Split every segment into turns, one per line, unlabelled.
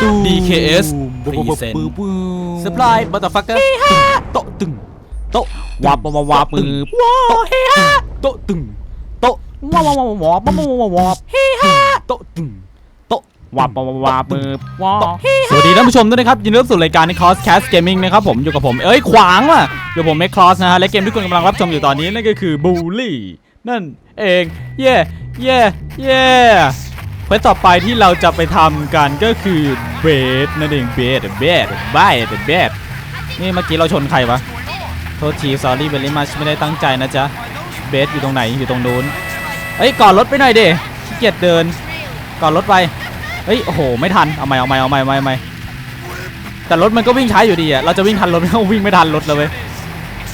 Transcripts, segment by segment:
DKS Present Supply Motherfucker โต๊ะตึงโต๊ะวาบวาบวาบมือโต๊ะเฮฮาโต๊ะตึงโต๊ะวาบวาบวาบวาบวาบวาบวาบเฮฮาโต๊ะตึงโต๊ะวาบวาบวาบมือวาสวัสดีท่านผู้ชมด้วยนะครับ ยินดีต้อนรับสู่รายการใน Cross Cast Gaming นะครับผมอยู่กับผมเอ้ยขวางว่ะอยู่กับผมเมคครอสนะฮะและเกมที่คุณกำลังรับชมอยู่ตอนนี้นั่นก็คือ Bully นั่นเอง เย่เย่เย่เควสต่อไปที่เราจะไปทำกันก็คือเบสนั่นเองเบสเบสเบสเบสนี่เมื่อกี้เราชนใครวะ โทษที sorry very much ไม่ได้ตั้งใจนะจ๊ะ เบสอยู่ตรงไหนอยู่ตรงนู้นเฮ้ยก่อนรถไปหน่อยดิขี้เกียจเดินก่อนรถไปเฮ้ยโอ้โหไม่ทันเอาใหม่เอาใหม่เอาใหม่เอาใหม่ใหม่แต่รถมันก็วิ่งช้าอยู่ดีอะเราจะวิ่งทันรถไม่วิ่งไม่ทันรถเลยเว้ย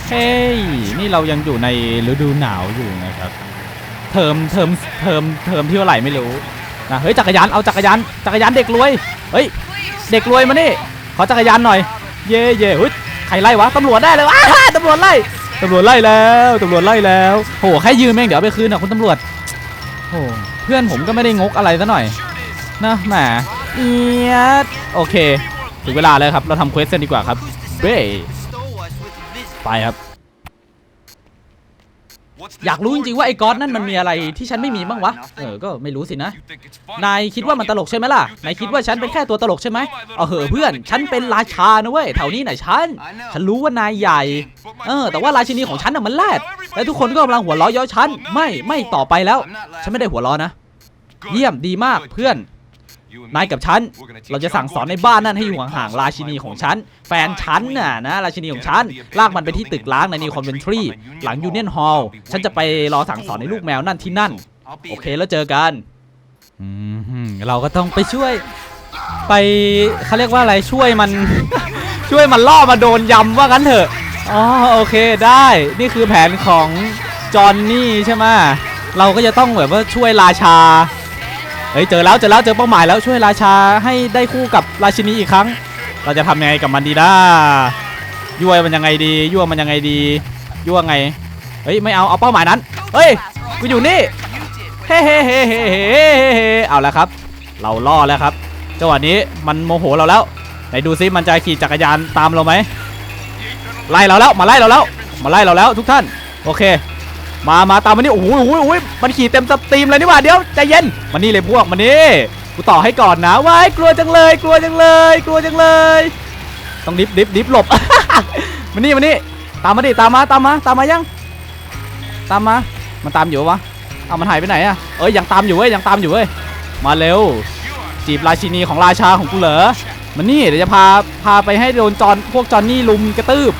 เฮ้ยนี่เรายังอยู่ในฤดูหนาวอยู่นะครับ เทอมเทอมเทอมเทอมที่เท่าไหร่ไม่รู้ นะเฮ้ยจักรยานเอาจักรยานจักรยานเด็กรวยเฮ้ยเด็กรวยมานี่ขอจักรยานหน่อย เย่เย่เฮ้ยใครไล่วะตำรวจได้เลยว้าตำรวจไล่ตำรวจไล่แล้วตำรวจไล่แล้วโหแค่ยืมเองเดี๋ยวไปคืนนะคุณตำรวจโหเพื่อนผมก็ไม่ได้งกอะไรซะหน่อยนะแหมเอียดโอเคถึงเวลาแล้วครับเราทำเควสกันดีกว่าครับเบ้ไปครับ อยากรู้จริงๆว่าไอ้ก๊อตนั่นมันมีอะไรที่ฉันไม่มีบ้างวะ เออ ก็ไม่รู้สินะ นายคิดว่ามันตลกใช่ไหมล่ะ นายคิดว่าฉันเป็นแค่ตัวตลกใช่ไหมเอาเหอะเพื่อน ฉันเป็นราชานะเว้ย แถวนี้ไหนะฉัน ฉันรู้ว่านายใหญ่ เออ แต่ว่าราชินีของฉันน่ะมันแรดและทุกคนก็กำลังหัวเราะเย้อฉัน ไม่ ไม่ต่อไปแล้ว ฉันไม่ได้หัวเราะนะ เยี่ยม ดีมากเพื่อน นายกับฉัน เราจะสั่งสอนในบ้านนั่นให้อยู่ห่างๆราชินีของฉัน แฟนฉันน่ะนะราชินีของฉัน ลากมันไปที่ตึกล้างในนิวคอนเวนทรี หลังยูเนียนฮอลล์ ฉันจะไปรอสั่งสอนในลูกแมวนั่นที่นั่น โอเคแล้วเจอกันอืมเราก็ต้องไปช่วย ไปเขาเรียกว่าอะไรช่วยมัน ช่วยมันล่อมาโดนยำว่างั้นเถอะ อ๋อโอเคได้ นี่คือแผนของจอห์นนี่ใช่ไหมเราก็จะต้องแบบว่าช่วยราชา เฮ้ยเจอแล้วเจอแล้วเจอเป้าหมายแล้วช่วยราชาให้ได้คู่กับราชินีอีกครั้ง เราจะทำยังไงกับมันดีนะยั่วมันยังไงดี ยั่วมันยังไงดี ยั่วไงเฮ้ยไม่เอาเอาเป้าหมายนั้นเฮ้ยกูอยู่นี่เฮ้เฮ้เฮ้เฮ้เฮ้เฮ้เอาแล้วครับ เราล่อแล้วครับจังหวะนี้มันโมโหเราแล้วไหนดูซิมันจะขี่จักรยานตามเราไหมไล่เราแล้วมาไล่เราแล้วมาไล่เราแล้วทุกท่านโอเค มามาตามมานี่โอ้โหโอ้โหโอ้โหมันขี่เต็มสตรีมเลยนี่หว่าเดี๋ยวใจเย็นมานี่เลยพวกมานี่กูต่อให้ก่อนนะว้ายกลัวจังเลย กลัวจังเลย กลัวจังเลย ต้องดิฟดิฟดิฟหลบ มานี่มานี่ตามมาดิตามมาตามมาตามมายัง ตามมา มันตามอยู่วะเอามันหายไปไหนอะเอ้ยยังตามอยู่เว้ยยังตามอยู่เว้ยมาเร็ว จีบราชินีของราชาของกูเหรอมันนี่เดี๋ยวจะพาพาไปให้โดนจอนพวกจอนนี่ลุมกระตืบ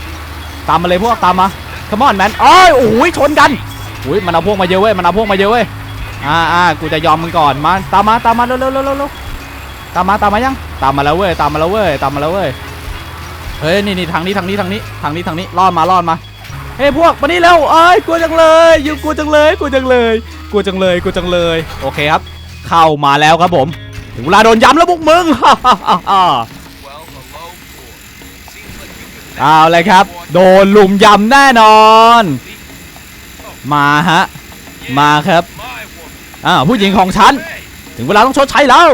ตามมาเลยพวกตามมา c มอนแมนโอ้ยโอ้ยชนกัน อุ้ยมันเอาพวกมาเยอะเว้ยมันเอาพวกมาเยอะเว้ยอ่าอ่ากูจะยอมมึงก่อนมาตามมาตามมาเร็วเร็วเร็วเร็วเร็วตามมาตามมายังตามมาแล้วเว้ยตามมาแล้วเว้ยตามมาแล้วเว้ยเฮ้ยนี่นี่ทางนี้ทางนี้ทางนี้ทางนี้ทางนี้รอดมารอดมาเฮ้ยพวกมานี่เร็วเอ้ยกลัวจังเลยอยู่กลัวจังเลยกลัวจังเลยกลัวจังเลยกลัวจังเลย โอเคครับ เข้ามาแล้วครับผมถึงเวลาโดนย้ำแล้วพวกมึงเอาเลยครับ โดนลุมยำแน่นอน มาฮะ มาครับ อ่าผู้หญิงของฉัน ถึงเวลาต้องชดใช้แล้ว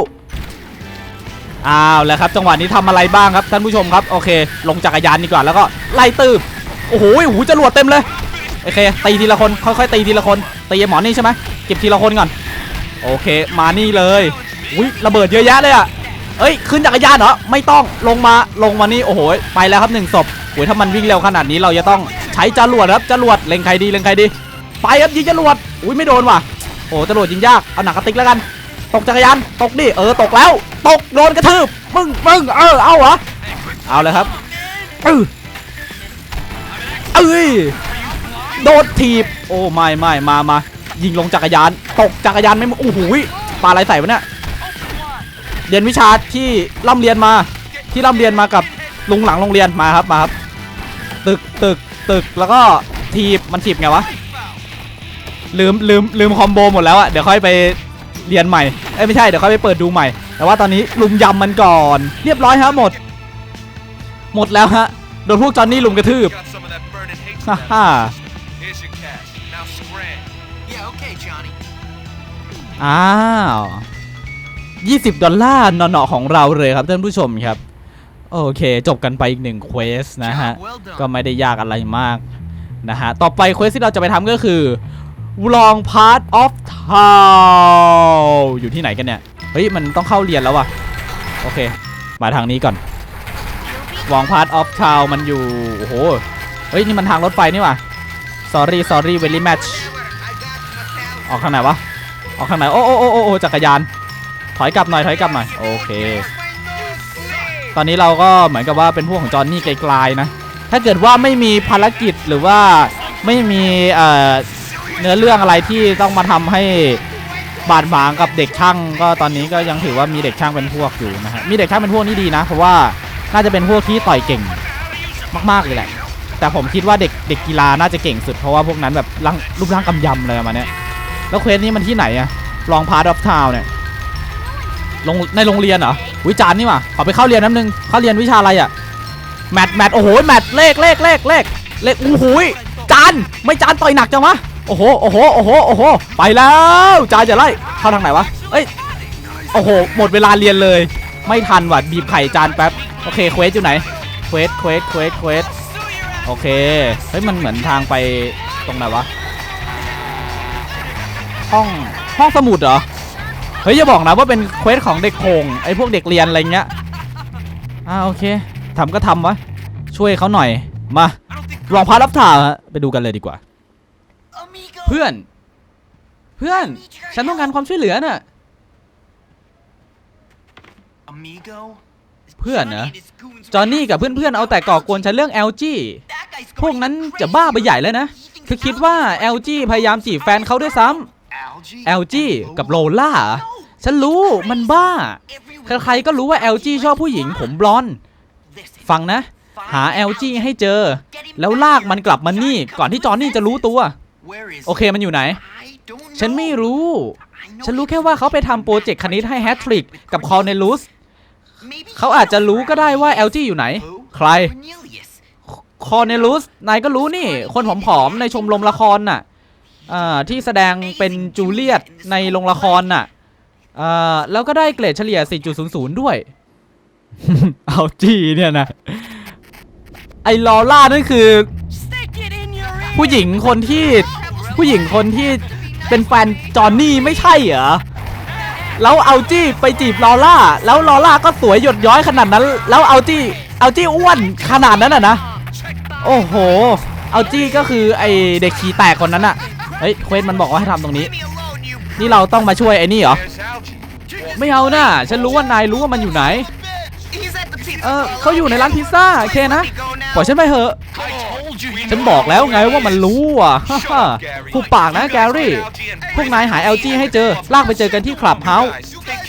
เอาวแล้วครับ จังหวะนี้ทำอะไรบ้างครับท่านผู้ชมครับ โอเค ลงจักรยานดีกว่าแล้วก็ไล่ตืบโอ้โหโอ้โหจรวดเต็มเลยโอเคตีทีละคนค่อยๆตีทีละคนตีไอ้หมอนี่ใช่ไหมเก็บทีละคนก่อนโอเค มานี่เลยอุ้ยระเบิดเยอะแยะเลยอะเอ้ยขึ้นจักรยานเหรอไม่ต้องลงมาลงมานี่โอ้โหไปแล้วครับหนึ่งศพโอ้ยถ้ามันวิ่งเร็วขนาดนี้เราจะต้องใช้จรวดครับจรวดเล็งใครดีเล็งใครดี ไปครับยิงจรวดอุ้ยไม่โดนว่ะโอ้จรวดยิงยากเอาหนังกระติกแล้วกัน ตกจักรยานตกดิเออตกแล้ว ตกโดนกระทืบมึงมึงเออเอาเหรอเอาเลยครับเออเอ้ยโดดถีบโอ้ไม่ไม่มามายิงลงจักรยาน ตกจักรยานไม่โอ้โหปลาอะไรใส่วะเนี่ยเรียนวิชาที่ร่ำเรียนมาที่ร่ำเรียนมากับลุงหลังโรงเรียนมาครับมาครับ ตึกตึกตึกแล้วก็ทีบมันถีบไงวะ ลืมลืมลืมคอมโบหมดแล้วอะเดี๋ยวค่อยไปเรียนใหม่เอ้ยไม่ใช่เดี๋ยวค่อยไปเปิดดูใหม่ แต่ว่าตอนนี้ลุมยำมันก่อน เรียบร้อยฮะหมด หมดแล้วฮะโดนพวกจอนนี่ลุมกระทืบ
Got some of that burning hate
ฮ่า
tonight.
ฮ่า
Here's your cash. Now scram.
Yeah, okay, Johnny.
อ้าว20 ดอลลาร์เนาะๆของเราเลยครับท่านผู้ชมครับ โอเค จบกันไปอีกหนึ่งเควสนะฮะ ก็ไม่ได้ยากอะไรมากนะฮะ ต่อไปเควสที่เราจะไปทำก็คือ Long Part of Town อยู่ที่ไหนกันเนี่ย เฮ้ย มันต้องเข้าเรียนแล้วว่ะ โอเค มาทางนี้ก่อน Long Part of Town มันอยู่ โอ้โห เฮ้ย นี่มันทางรถไฟนี่ว่ะ sorry sorry very much ออกทางไหนวะ ออกทางไหน โอ้โอ้โอ้โอ้โอ้จักรยาน ถอยกลับหน่อย ถอยกลับหน่อย โอเค ตอนนี้เราก็เหมือนกับว่าเป็นพวกของจอห์นนี่ไกลๆนะ ถ้าเกิดว่าไม่มีภารกิจหรือว่าไม่มีเอ่อ เนื้อเรื่องอะไรที่ต้องมาทำให้บาดหมางกับเด็กช่างก็ตอนนี้ก็ยังถือว่ามีเด็กช่างเป็นพวกอยู่นะฮะมีเด็กช่างเป็นพวกนี่ดีนะ เพราะว่าน่าจะเป็นพวกที่ต่อยเก่งมากๆเลยแหละ แต่ผมคิดว่าเด็กเด็กกีฬาน่าจะเก่งสุดเพราะว่าพวกนั้นแบบร่างรูปร่างกำยำเลยประมาณเนี้ยแล้วเควสนี้มันที่ไหนอะลองพาร์ทอฟทาวเนี่ยลงในโรงเรียนเหรอวิจารณ์นี่ว่าขอไปเข้าเรียนน้ำหนึ่งเข้าเรียนวิชาอะไรอะแมทแมทโอ้โหแมทเลขเลขเลขเลขเลขโอ้โหยจานไม่จานต่อยหนักจังวะ โอ้โห โอ้โห โอ้โห โอ้โห ไปแล้วจานจะไล่ เข้าทางไหนวะ เอ้ย โอ้โห หมดเวลาเรียนเลย ไม่ทันว่ะ บีบไข่จานแป๊บ โอเค เควสอยู่ไหน เควส เควส เควส เควส โอเค เฮ้ย มันเหมือนทางไปตรงไหนวะ ห้อง ห้องสมุดเหรอ เฮ้ยอย่าบอกนะว่าเป็นเควสของเด็กโขงไอ้พวกเด็กเรียนอะไรเงี้ย อ่าโอเคทำก็ทำวะ ช่วยเขาหน่อย มาลองพารับถ่าฮะไปดูกันเลยดีกว่า เพื่อน เพื่อน ฉันต้องการความช่วยเหลือน่ะ
Amigo?
เพื่อนนะจอห์นนี่กับเพื่อนๆเอาแต่ก่อกวนฉันเรื่อง LG พวกนั้นจะบ้าไปใหญ่แล้วนะ คือคิดว่า LG พยายามจีบแฟนเขาด้วยซ้ำ LG กับโลล่าเหรอฉันรู้มันบ้า ใครๆก็รู้ว่า LG ชอบผู้หญิงผมบลอนด์ฟังนะ หา LG ให้เจอ แล้วลากมันกลับมานี่ ก่อนที่จอห์นนี่จะรู้ตัว โอเคมันอยู่ไหน ฉันไม่รู้ ฉันรู้แค่ว่าเขาไปทำโปรเจกต์คณิตให้แฮตทริกกับคอร์เนลูสเขาอาจจะรู้ก็ได้ว่า LG อยู่ไหน ใคร คอร์เนลูส นายก็รู้นี่ คนผอมๆในชมรมละครน่ะอ่าที่แสดงเป็นจูเลียตในโรงละครน่ะอ่าแล้วก็ได้เกรดเฉลี่ย 4.00 ด้วย เอาจีเนี่ยนะ ไอ้ลอล่านั่นคือ ผู้หญิงคนที่ผู้หญิงคนที่เป็นแฟนจอห์นนี่ไม่ใช่เหรอแล้วเอาจี้ไปจีบลอล่า แล้วลอล่าก็สวยหยดย้อยขนาดนั้น แล้วเอาจี้เอาจี้อ้วนขนาดนั้นอะนะ โอ้โห เอาจี้ก็คือไอเด็กขี้แตกคนนั้นอะเฮ้ยเควสมันบอกว่าให้ทำตรงนี้ นี่เราต้องมาช่วยไอ้นี่เหรอ ไม่เอานะฉันรู้ว่านายรู้ว่ามันอยู่ไหน เออเขาอยู่ในร้านพิซซ่าโอเคนะ ปล่อยฉันไปเถอะ
I told you he
ฉันบอกแล้วไงว่ามันรู้อะฮ่าฮ่าผูกปากนะแกรี่ พวกนายหา LG ให้เจอ ลากไปเจอกันที่คลับเฮาส์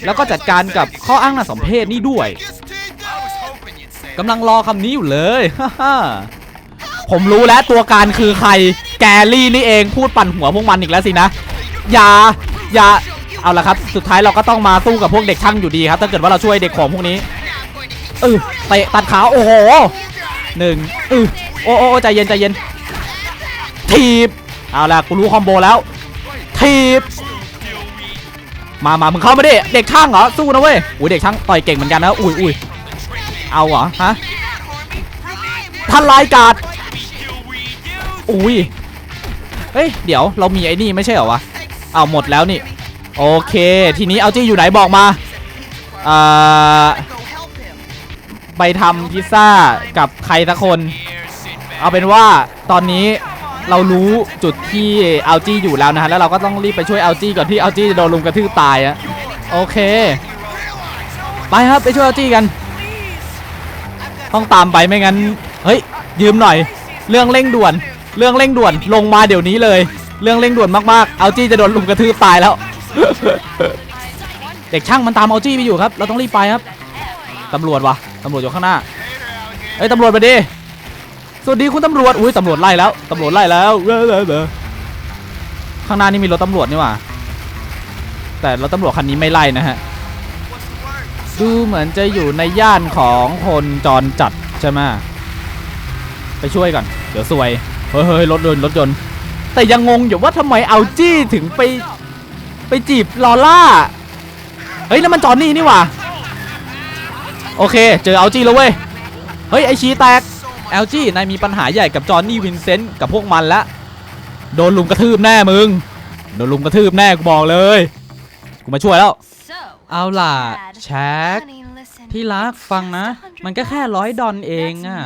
แล้วก็จัดการกับข้ออ้างน่าสมเพชนี่ด้วยกำลังรอคำนี้อยู่เลยฮ่าฮ่าผมรู้แล้วตัวการคือใคร แกรี่นี่เองพูดปั่นหัวพวกมันอีกแล้วสินะ อย่า อย่า เอาละครับ สุดท้ายเราก็ต้องมาสู้กับพวกเด็กช่างอยู่ดีครับ ถ้าเกิดว่าเราช่วยเด็กของพวกนี้เออเตะตัดขา โอ้โหหนึ่งเออ โอ้โอ้ใจเย็นใจเย็นทีบเอาละกูรู้คอมโบแล้วทีบมามามึงเข้ามาดิเด็กช่างเหรอสู้นะเว้ยอุ้ยเด็กช่างต่อยเก่งเหมือนกันนะอุ้ยอุ้ยเอาเหรอฮะทันลายการ์ดอุ้ยเฮ้ยเดี๋ยวเรามีไอ้นี่ไม่ใช่เหรอวะเอาหมดแล้วนี่โอเค ทีนี้เอาจี้อยู่ไหนบอกมาอ่าไปทำพิซซ่ากับใครสักคน เอาเป็นว่าตอนนี้เรารู้จุดที่เอาจี้อยู่แล้วนะฮะแล้วเราก็ต้องรีบไปช่วยเอาจี้ก่อนที่เอาจี้จะโดนลุมกระทืบตายอะโอเค ไปครับไปช่วยเอาจี้กัน ต้องตามไปไม่งั้น เฮ้ย ยืมหน่อย เรื่องเร่งด่วน เรื่องเร่งด่วนลงมาเดี๋ยวนี้เลย เรื่องเร่งด่วนมากๆ เอาจี้จะโดนลุมกระทืบตายแล้ว เด็กช่างมันตามเอาจี้ไปอยู่ครับ เราต้องรีบไปครับตำรวจวะตำรวจอยู่ข้างหน้าเอ้ยตำรวจมาดิ สวัสดีคุณตำรวจ อุ้ยตำรวจไล่แล้วตำรวจไล่แล้วเว้ยเว้ยเว้ยข้างหน้านี่มีรถตำรวจนี่หว่า แต่รถตำรวจคันนี้ไม่ไล่นะฮะ ดูเหมือนจะอยู่ในย่านของคนจรจัดใช่ไหมไปช่วยก่อน เดี๋ยวซวยเฮ้ยเฮ้ยรถยนต์รถยนต์ แต่ยังงงอยู่ว่าทำไมเอาจี้ถึงไปไปจีบลอล่า เฮ้ยนั่นมันจอนนี่นี่หว่า โอเค เจอเอาจี้แล้วเว้ย เฮ้ยไอชีแตก LG นายมีปัญหาใหญ่กับจอห์นนี่วินเซนต์กับพวกมันละโดนลุมกระทืบแน่มึง โดนลุมกระทืบแน่กูบอกเลย กูมาช่วยแล้ว เอาล่ะแช็คที่รักฟังนะ มันก็แค่ร้อยดอลเองอะ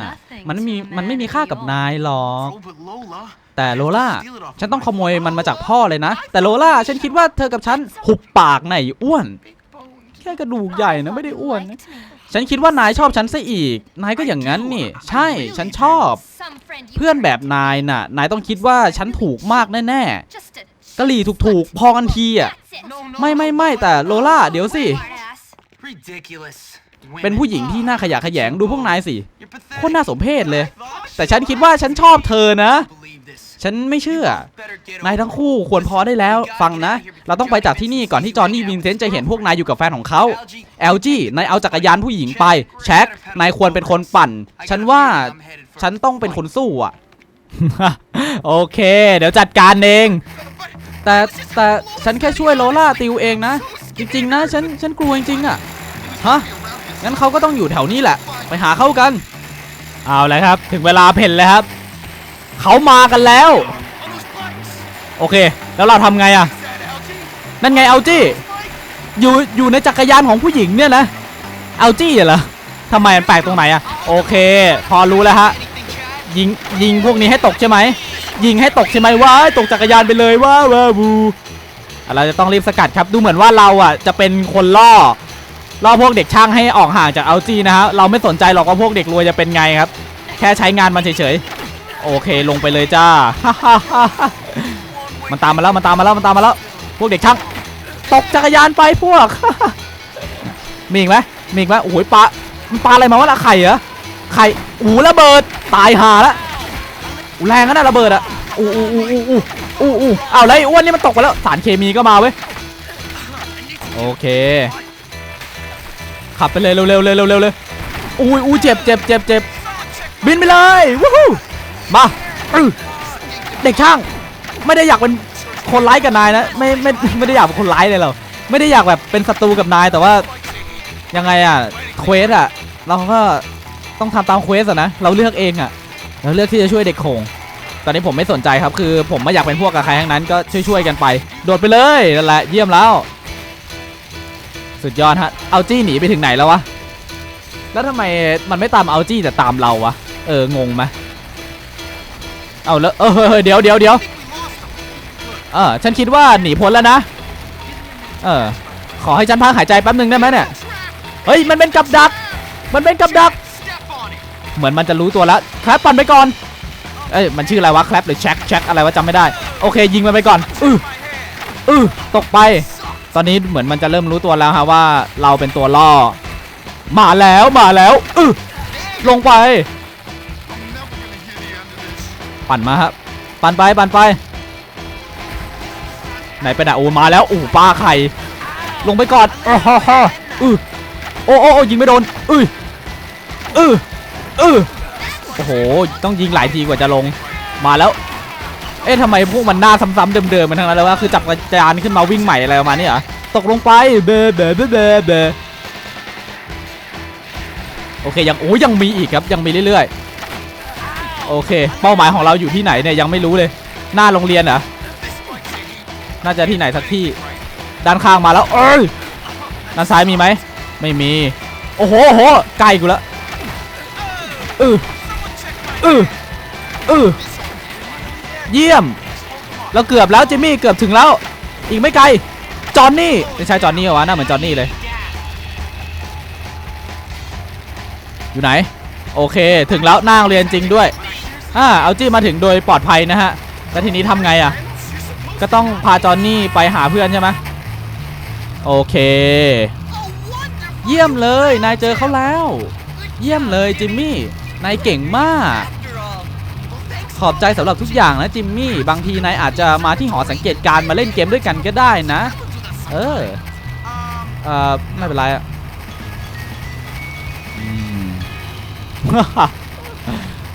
มันไม่มีมันไม่มีค่ากับนายหรอก
Oh, but Lola.
แต่โลล่า ฉันต้องขโมยมันมาจากพ่อเลยนะ แต่โลล่า ฉันคิดว่าเธอกับฉัน หุบปากไหนอยอ้วน แค่กระดูกใหญ่นะไม่ได้อ้วนนะ ฉันคิดว่านายชอบฉันซะอีก นายก็อย่างนั้นนี่ ใช่ ฉันชอบ เพื่อนแบบนายน่ะ นายต้องคิดว่าฉันถูกมากแน่ๆกะหรี่ถูกๆ พอกันทีอะ
No, no.
ไม่ไม่ไม่แต่โลล่าเดี๋ยวสิ
Ridiculous.
เป็นผู้หญิงที่น่าขยะแขยงดูพวกนายสิ
You're pathetic.
โคตรน่าสมเพชเลย แต่ฉันคิดว่าฉันชอบเธอนะ
Believe this.
ฉันไม่เชื่อ
Better get
นายทั้งคู่ควรพอได้แล้ว ฟังนะ เราต้องไปจากที่นี่ก่อนที่จอห์นนี่วินเซนต์จะเห็นพวกนายอยู่กับแฟนของเขา LG นายเอาจักรยานผู้หญิงไป แช็คนายควรเป็นคนปั่น ฉันว่าฉันต้องเป็นคนสู้อะ โอเค เดี๋ยวจัดการเอง แต่แต่ฉันแค่ช่วยโลล่าติวเองนะ จริงๆนะ ฉันฉันกลัวจริงๆอะ ฮะ งั้นเขาก็ต้องอยู่แถวนี้แหละ ไปหาเขากัน เอาเลยครับ ถึงเวลาเพ่นเลยครับ เขามากันแล้ว โอเค แล้วเราทำไงอะนั่นไงเอาจี้อยู่อยู่ในจักรยานของผู้หญิงเนี่ยนะเอาจี้เหรอทำไมมันแปลกตรงไหนอะโอเค พอรู้แล้วฮะยิงยิงพวกนี้ให้ตกใช่ไหมยิงให้ตกใช่ไหมว้าตกจักรยานไปเลยว้าว้าบูเราจะต้องรีบสกัดครับดูเหมือนว่าเราอะจะเป็นคนล่อล่อพวกเด็กช่างให้ออกห่างจากเอาจีนะฮะเราไม่สนใจหรอกว่าพวกเด็กรวยจะเป็นไงครับ แค่ใช้งานมันเฉย โอเคลงไปเลยจ้า มันตามมาแล้วมันตามมาแล้วมันตามมาแล้ว พวกเด็กช่างตกจักรยานไปพวก มีอีกไหมมีอีกไหมโอ้โหปลามันปลาอะไรมาวะล่ะไข่เหรอไข่อูระเบิดตายห่าละแรงนะน่ะระเบิดอะอู้อู้อู้อู้อู้อู้อู้อ้าวแล้วไอ้อ้วนนี่มันตกไปแล้วสารเคมีก็มาเว้ยโอเค ขับไปเลยเร็วเร็วเร็วเร็วเลยอุ้ยอุ้เจ็บเจ็บเจ็บเจ็บบินไปเลยวู้ฮู้ มาเด็กช่าง ไม่ได้อยากเป็นคนร้ายกับนายนะไม่ไม่ไม่ได้อยากเป็นคนร้ายเลยหรอไม่ได้อยากแบบเป็นศัตรูกับนายแต่ว่ายังไงอะเควสอะเราก็ต้องทำตามเควสอะนะเราเลือกเองอะเราเลือกที่จะช่วยเด็กโขงตอนนี้ผมไม่สนใจครับคือผมไม่อยากเป็นพวกกับใครทั้งนั้นก็ช่วยๆกันไป โดดไปเลยนั่นแหละเยี่ยมแล้ว สุดยอดฮะเอาจี้หนีไปถึงไหนแล้ววะแล้วทำไมมันไม่ตามเอาจี้แต่ตามเราวะเอองงไหม เอาแล้วเออเฮ้ยเดี๋ยวเดี๋ยวเดี๋ยวเออฉันคิดว่าหนีพ้นแล้วนะ เออ ขอให้ฉันพักหายใจแป๊บนึงได้ไหมเนี่ย เฮ้ย มันเป็นกับดัก มันเป็นกับดัก เหมือนมันจะรู้ตัวแล้วแคลปปั่นไปก่อน เอ้ย มันชื่ออะไรวะแคลปหรือแช็คแช็คอะไรวะจำไม่ได้ โอเค ยิงมันไปก่อน อืออือตกไป ตอนนี้เหมือนมันจะเริ่มรู้ตัวแล้วฮะว่าเราเป็นตัวล่อ มาแล้ว มาแล้ว อือลงไป ปั่นมาครับปั่นไปปั่นไปไหนไปไหนโอ้มาแล้วโอ้ปลาไข่ลงไปก่อนอ้อฮ่าฮ่าอือโอ้โอ้โอ้ยิงไม่โดนอืออืออือโอ้โหต้องยิงหลายทีกว่าจะลงมาแล้ว เอ๊ะทำไมพวกมันหน้าซ้ำๆเดิมๆมันทั้งนั้นเลยวะคือจับกระจานขึ้นมาวิ่งใหม่อะไรประมาณนี้เหรอตกลงไปเบเบเบเบเบโอเคยังโอ้ยยังมีอีกครับยังมีเรื่อยๆ โอเค เป้าหมายของเราอยู่ที่ไหนเนี่ยยังไม่รู้เลย หน้าโรงเรียนเหรอน่าจะที่ไหนสักที่ ด้านข้างมาแล้ว เอ้ยด้านซ้ายมีไหมไม่มี โอ้โหโอ้โหใกล้กูแล้วอืออืออือเยี่ยม เราเกือบแล้วจิมมี่เกือบถึงแล้ว อีกไม่ไกล จอห์นนี่ไม่ใช่จอห์นนี่เหรอวะหน้าเหมือนจอห์นนี่เลย อยู่ไหน โอเค ถึงแล้วหน้าโรงเรียนจริงด้วย อ่าเอาจี้มาถึงโดยปลอดภัยนะฮะแล้วทีนี้ทำไงอะ ก็ต้องพาจอห์นนี่ไปหาเพื่อนใช่ไหมโอเค เยี่ยมเลยนายเจอเขาแล้ว เยี่ยมเลยจิมมี่นายเก่งมาก ขอบใจสำหรับทุกอย่างนะจิมมี่ บางทีนายอาจจะมาที่หอสังเกตการมาเล่นเกมด้วยกันก็ได้นะ เออเอ่อไม่เป็นไรอะ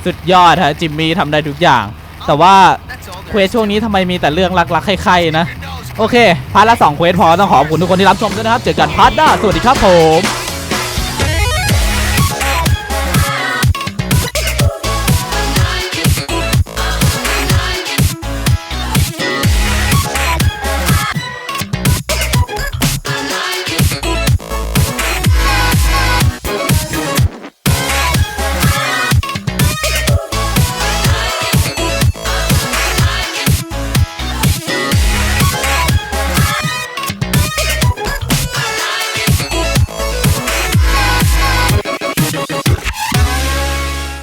สุดยอดฮะจิมมี่ทำได้ทุกอย่าง แต่ว่าเควสช่วงนี้ทำไมมีแต่เรื่องรักๆใครๆนะ โอเค พาร์ทละ2เควสพอต้องขอบคุณทุกคนที่รับชมด้วยนะครับ เจอกันพาร์ทหน้า สวัสดีครับผม